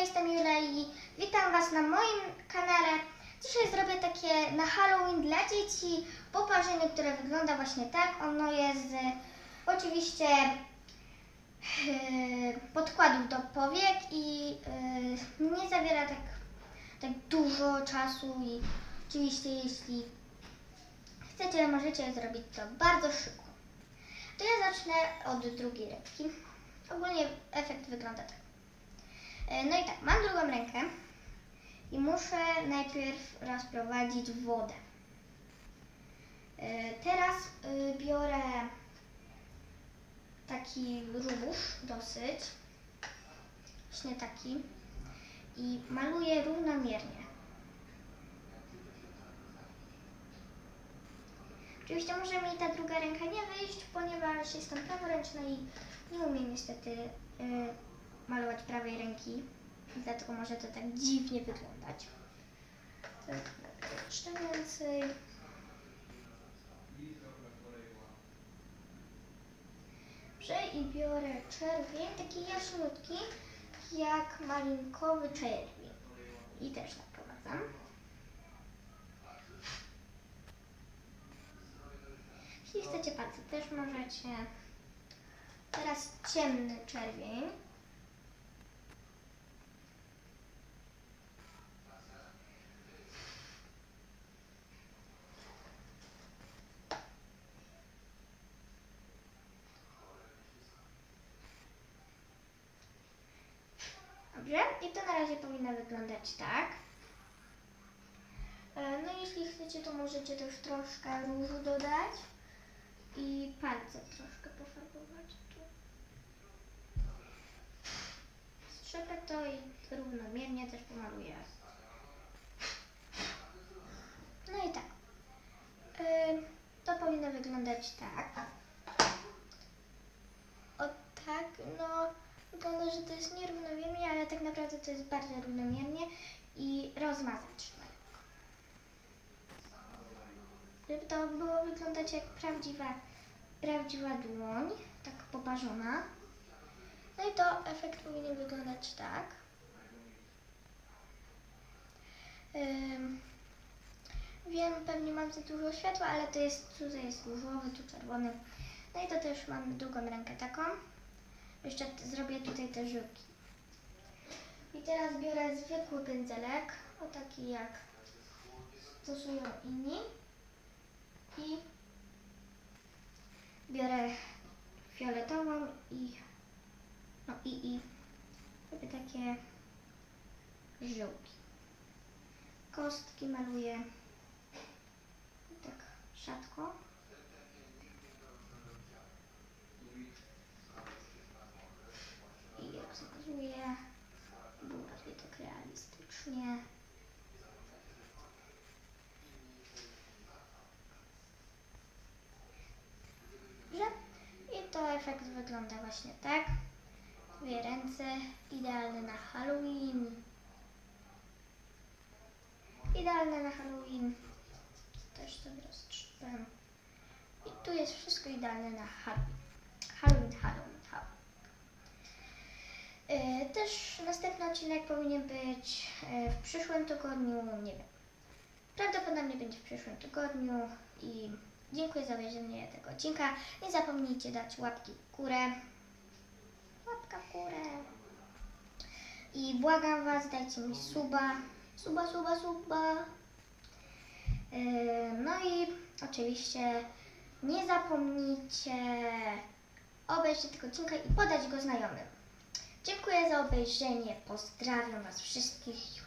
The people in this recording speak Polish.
jestem Jula i witam Was na moim kanale. Dzisiaj zrobię takie na Halloween dla dzieci poparzenie, które wygląda właśnie tak. Ono jest z, oczywiście yy, podkładów do powiek i yy, nie zawiera tak, tak dużo czasu i oczywiście jeśli chcecie, możecie zrobić to bardzo szybko. To ja zacznę od drugiej ręki. Ogólnie efekt wygląda tak. E, No i tak, mam drugą rękę i muszę najpierw rozprowadzić wodę. E, Teraz y, biorę taki rubusz dosyć, właśnie taki i maluję równomiernie. Oczywiście może mi ta druga ręka nie wyjść, ponieważ jestem praworęczna i nie umiem niestety malować prawej ręki. Dlatego może to tak dziwnie wyglądać. Tak, jeszcze więcej. I biorę czerwień, taki jaśniutki, jak malinkowy czerwień. I też naprowadzam. Jeśli chcecie palce, też możecie. Teraz ciemny czerwień. Dobrze, i to na razie powinno wyglądać tak. E, No jeśli chcecie, to możecie też troszkę różu dodać i palce troszkę pofarbować tu. Strzepę to i równomiernie też pomaluję. No i tak. Ym, To powinno wyglądać tak. O tak, no wygląda, że to jest nierównomiernie, ale tak naprawdę to jest bardzo równomiernie i rozmazać. Żeby to było wyglądać jak prawdziwa, prawdziwa dłoń, tak poparzona. No i to efekt powinien wyglądać tak. Wiem, pewnie mam za dużo światła, ale to jest, tutaj jest różowy, tu czerwony. No i to też mam drugą rękę taką. Jeszcze zrobię tutaj te żyłki. I teraz biorę zwykły pędzelek, o taki jak stosują inni. I biorę fioletową i no i, i robię takie żyłki. Kostki maluję tak szatko. I rozmazuję. Było bardziej tak realistycznie. Dobrze. I to efekt wygląda właśnie tak. Dwie ręce, idealne na Halloween. Idealne na Halloween. Też sobie roztrzepę. I tu jest wszystko idealne na Halloween. Halloween, Halloween, Halloween. Yy, Też następny odcinek powinien być yy, w przyszłym tygodniu, nie wiem. Prawdopodobnie będzie w przyszłym tygodniu i dziękuję za obejrzenie tego odcinka. Nie zapomnijcie dać łapki w górę. Łapka w górę. I błagam Was, dajcie mi suba. Suba, suba, suba. Yy, No i oczywiście nie zapomnijcie obejrzeć tego odcinka i podać go znajomym. Dziękuję za obejrzenie. Pozdrawiam Was wszystkich.